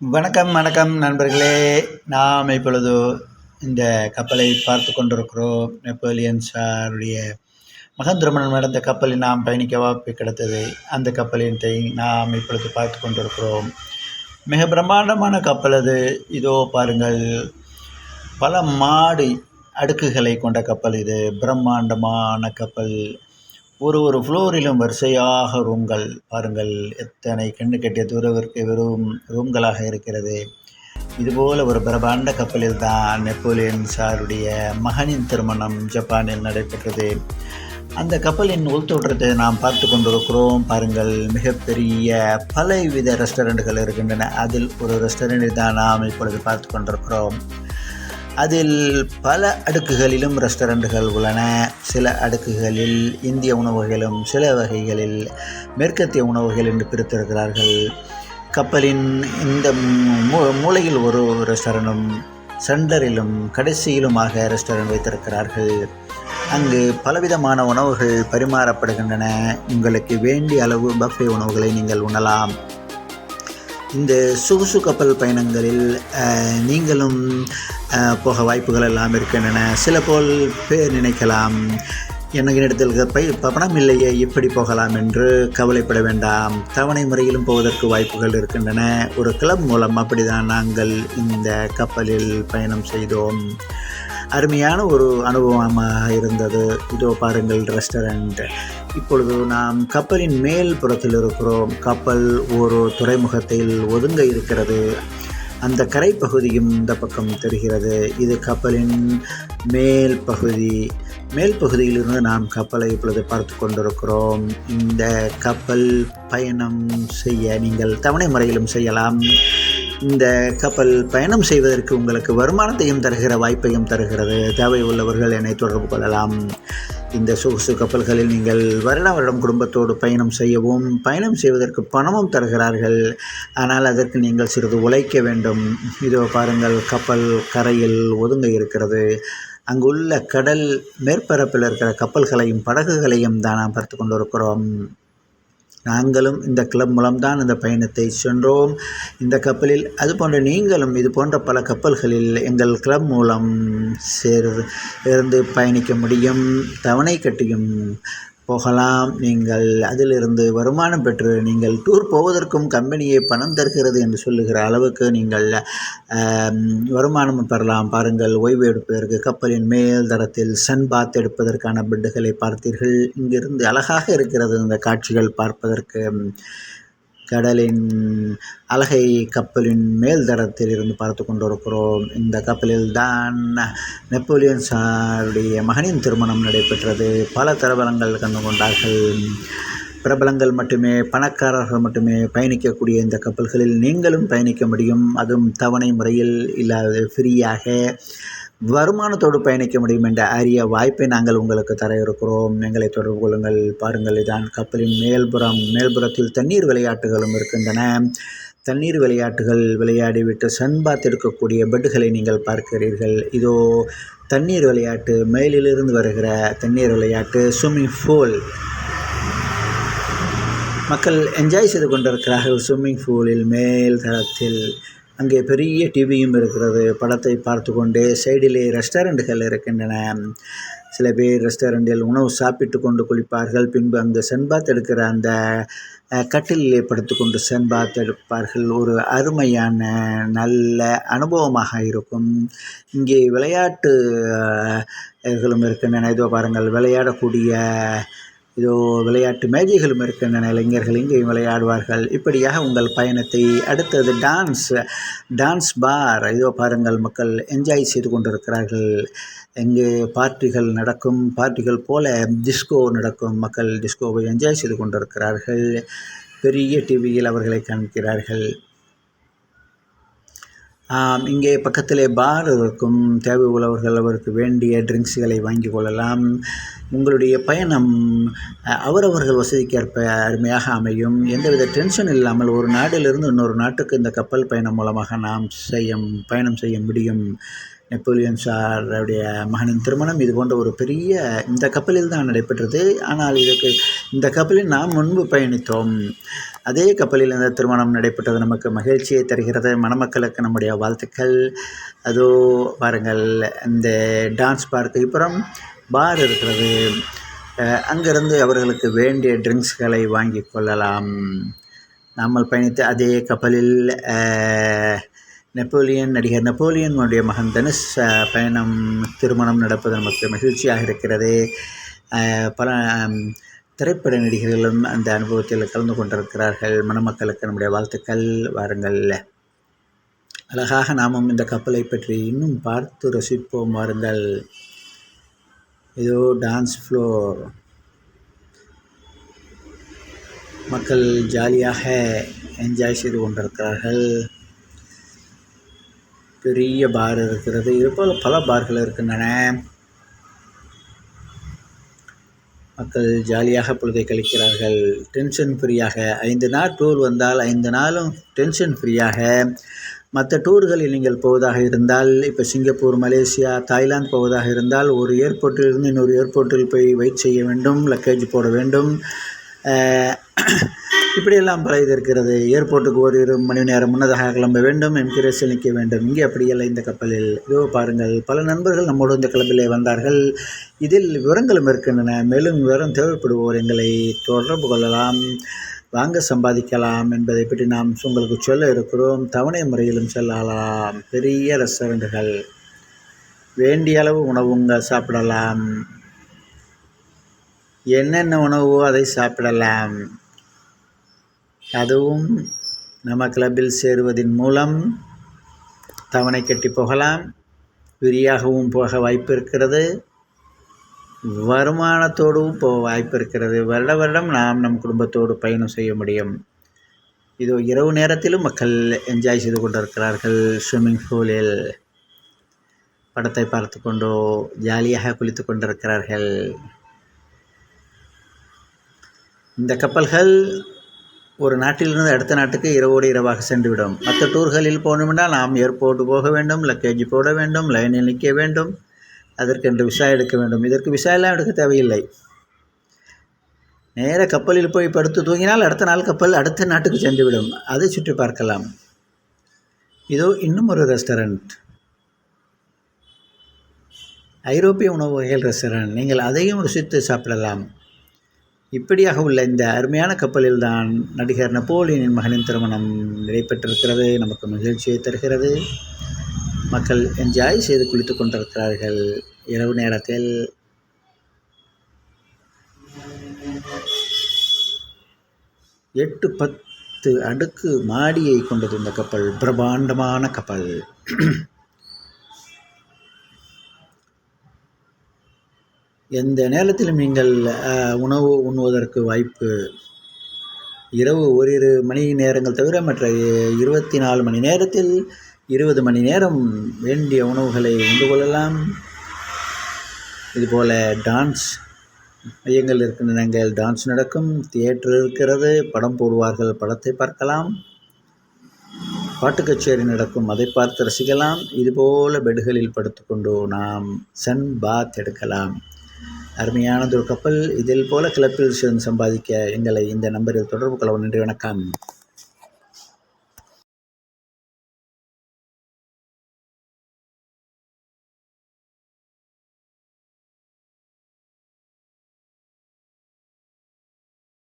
வணக்கம் வணக்கம் நண்பர்களே. நாம் இப்பொழுது இந்த கப்பலை பார்த்து கொண்டிருக்கிறோம். நெப்போலியன் சாருடைய மகன் நடந்த கப்பலில் நாம் பயணிக்க வாய்ப்பு கிடைத்தது. அந்த கப்பலின் நாம் இப்பொழுது பார்த்து கொண்டிருக்கிறோம். மிக பிரம்மாண்டமான கப்பல் அது. இதோ பாருங்கள். பல மாடி அடுக்குகளை கொண்ட கப்பல் இது. பிரம்மாண்டமான கப்பல். ஒரு ஒரு ஃப்ளோரிலும் வரிசையாக ரூம்கள் பாருங்கள் எத்தனை கண்ணு கட்டிய தூரவிற்கு வெறும் ரூம்களாக இருக்கிறது. இதுபோல் ஒரு பிரபாண்ட கப்பலில் தான் நெப்போலியன் சாருடைய மகனின் திருமணம் ஜப்பானில் நடைபெற்றது. அந்த கப்பலின் உள்தோற்றத்தை நாம் பார்த்து கொண்டிருக்கிறோம். பாருங்கள் மிகப்பெரிய பலவித ரெஸ்டாரண்ட்டுகள் இருக்கின்றன. அதில் ஒரு ரெஸ்டாரண்ட்டை தான் நாம் இப்பொழுது பார்த்து கொண்டிருக்கிறோம். அதில் பல அடுக்குகளிலும் ரெஸ்டாரண்ட்டுகள் உள்ளன. சில அடுக்குகளில் இந்திய உணவுகளும் சில வகைகளில் மேற்கத்திய உணவுகள் என்று பிரித்திருக்கிறார்கள். கப்பலின் இந்த மூ மூலையில் ஒரு ரெஸ்டாரண்ட்டும் சென்டரிலும் கடைசியிலுமாக ரெஸ்டாரண்ட் வைத்திருக்கிறார்கள். அங்கு பலவிதமான உணவுகள் பரிமாறப்படுகின்றன. உங்களுக்கு வேண்டிய அளவு பஃபே உணவுகளை நீங்கள் உண்ணலாம். இந்த சொகுசு கப்பல் பயணங்களில் நீங்களும் போக வாய்ப்புகள் எல்லாம் இருக்கின்றன. சில போல் பேர் நினைக்கலாம். எனக்கு இடத்தில் பை பணம் இல்லையே எப்படி போகலாம் என்று கவலைப்பட வேண்டாம். தவணை முறையிலும் போவதற்கு வாய்ப்புகள் இருக்கின்றன. ஒரு கிளப் மூலம் அப்படிதான் நாங்கள் இந்த கப்பலில் பயணம் செய்தோம். அருமையான ஒரு அனுபவமாக இருந்தது. இதோ பாருங்கள் ரெஸ்டாரண்ட் இப்பொழுது நாம் கப்பலின் மேல் புறத்தில் இருக்கிறோம். கப்பல் ஒரு துறைமுகத்தில் ஒதுங்க இருக்கிறது. அந்த கரை பகுதியும் இந்த பக்கம் தெரிகிறது. இது கப்பலின் மேல் பகுதி. மேல் பகுதியிலிருந்து நாம் கப்பலை இப்பொழுது பார்த்து கொண்டிருக்கிறோம். இந்த கப்பல் பயணம் செய்ய நீங்கள் தவணை முறையிலும் செய்யலாம். இந்த கப்பல் பயணம் செய்வதற்கு உங்களுக்கு வருமானத்தையும் தருகிற வாய்ப்பையும் தருகிறது. தேவை உள்ளவர்கள் என்னை தொடர்பு கொள்ளலாம். இந்த சொகுசு கப்பல்களில் நீங்கள் வருட வருடம் குடும்பத்தோடு பயணம் செய்யவும் பயணம் செய்வதற்கு பணமும் தருகிறார்கள். ஆனால் அதற்கு நீங்கள் சிறிது உழைக்க வேண்டும். இதோ பாருங்கள் கப்பல் கரையில் ஒதுங்க இருக்கிறது. அங்குள்ள கடல் மேற்பரப்பில் இருக்கிற கப்பல்களையும் படகுகளையும் தான் நாம் பார்த்து கொண்டிருக்கிறோம். நாங்களும் இந்த கிளப் மூலம்தான் இந்த பயணத்தை சென்றோம். இந்த கப்பலில் அதுபோன்ற நீங்களும் இது போன்ற பல கப்பல்களில் எங்கள் கிளப் மூலம் சேர் இருந்து பயணிக்க முடியும். தவணை கட்டியும் போகலாம். நீங்கள் அதிலிருந்து வருமானம் பெற்று நீங்கள் டூர் போவதற்கும் கம்பெனியை பணம் தருகிறது என்று சொல்லுகிற அளவுக்கு நீங்கள் வருமானம் பெறலாம். பாருங்கள் ஓய்வு எடுப்பதற்கு கப்பலின் மேல் தரத்தில் சன் பாத் எடுப்பதற்கான பெட்டுகளை பார்த்தீர்கள். இங்கிருந்து அழகாக இருக்கிறது இந்த காட்சிகள் பார்ப்பதற்கு. கடலின் அழகை கப்பலின் மேல் தரத்தில் இருந்து பார்த்து கொண்டிருக்கிறோம். இந்த கப்பலில் தான் நெப்போலியன் சாருடைய மகனின் திருமணம் நடைபெற்றது. பல திரபலங்கள் கண்டு கொண்டார்கள். பிரபலங்கள் மட்டுமே பணக்காரர்கள் மட்டுமே பயணிக்கக்கூடிய இந்த கப்பல்களில் நீங்களும் பயணிக்க முடியும். அதுவும் தவணை முறையில் இல்லாத ஃப்ரீயாக. வருமானத்தோடு பயணிக்க முடியும் என்ற அரிய வாய்ப்பை நாங்கள் உங்களுக்கு தர இருக்கிறோம். எங்களை தொடர்பு கொள்ளுங்கள். பாருங்கள் இதான் கப்பலின் மேல்புறம். மேல்புறத்தில் தண்ணீர் விளையாட்டுகளும் இருக்கின்றன. தண்ணீர் விளையாட்டுகள் விளையாடிவிட்டு சன்பாத்திருக்கக்கூடிய பெட்டுகளை நீங்கள் பார்க்கிறீர்கள். இதோ தண்ணீர் விளையாட்டு மேலிலிருந்து வருகிற தண்ணீர் விளையாட்டு ஸ்விம்மிங் பூல் மக்கள் என்ஜாய் செய்து கொண்டிருக்கிறார்கள் ஸ்விம்மிங் பூலில் மேல் தளத்தில். அங்கே பெரிய டிவியும் இருக்கிறது. படத்தை பார்த்து கொண்டே சைடிலே ரெஸ்டாரண்ட்டுகள் இருக்கின்றன. சில பேர் ரெஸ்டாரண்டில் உணவு சாப்பிட்டு கொண்டு குளிப்பார்கள். பின்பு அங்கு சென்பாத் எடுக்கிற அந்த கட்டிலே படுத்து கொண்டு சென்பாத் எடுப்பார்கள். ஒரு அருமையான நல்ல அனுபவமாக இருக்கும். இங்கே விளையாட்டு இருக்கின்றன. இதோ பாருங்கள். விளையாடக்கூடிய இதோ விளையாட்டு மேஜைகளும் இருக்கின்றன. இளைஞர்கள் இங்கேயும் விளையாடுவார்கள். இப்படியாக உங்கள் பயணத்தை அடுத்தது டான்ஸ் டான்ஸ் பார் இதோ பாருங்கள் மக்கள் என்ஜாய் செய்து கொண்டிருக்கிறார்கள். எங்கே பார்ட்டிகள் நடக்கும் பார்ட்டிகள் போல டிஸ்கோ நடக்கும். மக்கள் டிஸ்கோவை என்ஜாய் செய்து கொண்டிருக்கிறார்கள். பெரிய டிவியில் அவர்களை காண்கிறார்கள். இங்கே பக்கத்திலே பார் இருக்கும். தேவை உள்ளவர்கள் அவருக்கு வேண்டிய ட்ரிங்க்ஸுகளை வாங்கி கொள்ளலாம். உங்களுடைய பயணம் அவரவர்கள் வசதிக்கேற்ப அருமையாக அமையும். எந்தவித டென்ஷன் இல்லாமல் ஒரு நாட்டிலிருந்து இன்னொரு நாட்டுக்கு இந்த கப்பல் பயணம் மூலமாக நாம் செய்ய பயணம் செய்ய முடியும். நெப்போலியன் சாருடைய மகனின் திருமணம் இது போன்ற ஒரு பெரிய இந்த கப்பலில் தான் நடைபெற்றது. ஆனால் இதற்கு இந்த கப்பலில் நாம் முன்பு பயணித்தோம். அதே கப்பலில் இந்த திருமணம் நடைபெற்றது நமக்கு மகிழ்ச்சியை தருகிறது. மணமக்களுக்கு நம்முடைய வாழ்த்துக்கள். அதோ பாருங்கள் இந்த டான்ஸ் பார்க்கு அப்புறம் பார் இருக்கிறது. அங்கிருந்து அவர்களுக்கு வேண்டிய ட்ரிங்க்ஸ்களை வாங்கி கொள்ளலாம். நாமல் பயணித்த அதே கப்பலில் நெப்போலியன் நடிகர் நெப்போலியனுடைய மகன் தனுஷ் பயணம் திருமணம் நடப்பது நமக்கு மகிழ்ச்சியாக இருக்கிறது. பல திரைப்பட நடிகர்களும் அந்த அனுபவத்தில் கலந்து கொண்டிருக்கிறார்கள். மணமக்களுக்கு நம்முடைய வாழ்த்துக்கள். வாருங்கள். அழகாக நாமும் இந்த கப்பலை பற்றி இன்னும் பார்த்து ரசிப்போம். வாருங்கள். இதோ டான்ஸ் ஃப்ளோர் மக்கள் ஜாலியாக என்ஜாய் செய்து கொண்டிருக்கிறார்கள். பெரிய பார் இருக்கிறது. இதுபோல் பல பார்கள் இருக்கின்றன. மக்கள் ஜாலியாக பொழுதை கழிக்கிறார்கள். டென்ஷன் ஃப்ரீயாக ஐந்து நாள் டூர் வந்தால் ஐந்து நாளும் டென்ஷன் ஃப்ரீயாக மற்ற டூர்களில் நீங்கள் போவதாக இருந்தால் இப்போ சிங்கப்பூர் மலேசியா தாய்லாந்து போவதாக இருந்தால் ஒரு ஏர்போர்ட்டிலிருந்து இன்னொரு ஏர்போர்ட்டில் போய் வெயிட் செய்ய வேண்டும் லக்கேஜ் போட வேண்டும். இப்படியெல்லாம் பல இது இருக்கிறது. ஏர்போர்ட்டுக்கு ஒரு இரு மணி நேரம் முன்னதாக கிளம்ப வேண்டும். எம்கிரேஸில் நிற்க வேண்டும். இங்கே அப்படியல்ல இந்த கப்பலில் இதோ பாருங்கள். பல நண்பர்கள் நம்மோடு இந்த கிளம்பிலே வந்தார்கள். இதில் விவரங்களும் இருக்கின்றன. மேலும் விவரம் தேவைப்படுவோர் எங்களை தொடர்பு கொள்ளலாம். வாங்க சம்பாதிக்கலாம் என்பதை பற்றி நாம் உங்களுக்கு சொல்ல இருக்கிறோம். தவணை முறையிலும் செல்லலாம். பெரிய ரெஸ்டாரண்ட்டுகள் வேண்டிய அளவு உணவுங்க சாப்பிடலாம். என்னென்ன உணவோ அதை சாப்பிடலாம். அதுவும் நம்ம கிளப்பில் சேருவதன் மூலம் தவணை கட்டி போகலாம். விரியாகவும் போக வாய்ப்பு இருக்கிறது. வருமானத்தோடும் போக வாய்ப்பு இருக்கிறது. வருட வருடம் நாம் நம் குடும்பத்தோடு பயணம் செய்ய முடியும். இது இரவு நேரத்திலும் மக்கள் என்ஜாய் செய்து கொண்டிருக்கிறார்கள் ஸ்விம்மிங் பூலில் படத்தை பார்த்து கொண்டோ ஜாலியாக குளித்து கொண்டிருக்கிறார்கள். இந்த கப்பல்கள் ஒரு நாட்டிலிருந்து அடுத்த நாட்டுக்கு இரவோடு இரவாக சென்றுவிடும். மற்ற டூர்களில் போகணுமென்றால் நாம் ஏர்போர்ட் போக வேண்டும் லக்கேஜ் போட வேண்டும் லைனில் நிற்க வேண்டும் அதற்கென்று விசா எடுக்க வேண்டும். இதற்கு விசா எல்லாம் எடுக்க தேவையில்லை. நேர கப்பலில் போய் படுத்து தூங்கினால் அடுத்த நாள் கப்பல் அடுத்த நாட்டுக்கு சென்றுவிடும். அதை சுற்றி பார்க்கலாம். இதோ இன்னும் ஒரு ரெஸ்டாரண்ட். ஐரோப்பிய உணவு வகைகள் ரெஸ்டாரண்ட். நீங்கள் அதையும் ருசித்து சாப்பிடலாம். இப்படியாக உள்ள இந்த அருமையான கப்பலில் தான் நடிகர் நெப்போலியனின் மகனின் திருமணம் நடைபெற்றிருக்கிறது. நமக்கு மகிழ்ச்சியை தருகிறது. மக்கள் என்ஜாய் செய்து குளித்து கொண்டிருக்கிறார்கள். இரவு நேரத்தில் எட்டு பத்து அடுக்கு மாடியை கொண்டது இந்த கப்பல். பிரம்மாண்டமான கப்பல். எந்த நேரத்திலும் நீங்கள் உணவு உண்ணுவதற்கு வாய்ப்பு இரவு ஓரிரு மணி நேரங்கள் தவிர மற்ற இருபத்தி நாலு மணி நேரத்தில் இருபது மணி நேரம் வேண்டிய உணவுகளை உண்டு கொள்ளலாம். இதுபோல் டான்ஸ் மையங்கள் இருக்கின்றனங்கள் டான்ஸ் நடக்கும். தியேட்டர் இருக்கிறது படம் போடுவார்கள் படத்தை பார்க்கலாம். பாட்டு கச்சேரி நடக்கும் அதை பார்த்து ரசிக்கலாம். இதுபோல் பெட்டுகளில் படுத்துக்கொண்டு நாம் சன் பாத் எடுக்கலாம். அருமையானது ஒரு கப்பல் இதில் போல கிளப்பில் சம்பாதிக்க எங்களை இந்த நம்பரில் தொடர்பு கொள்ளவும் நன்றி வணக்கம்.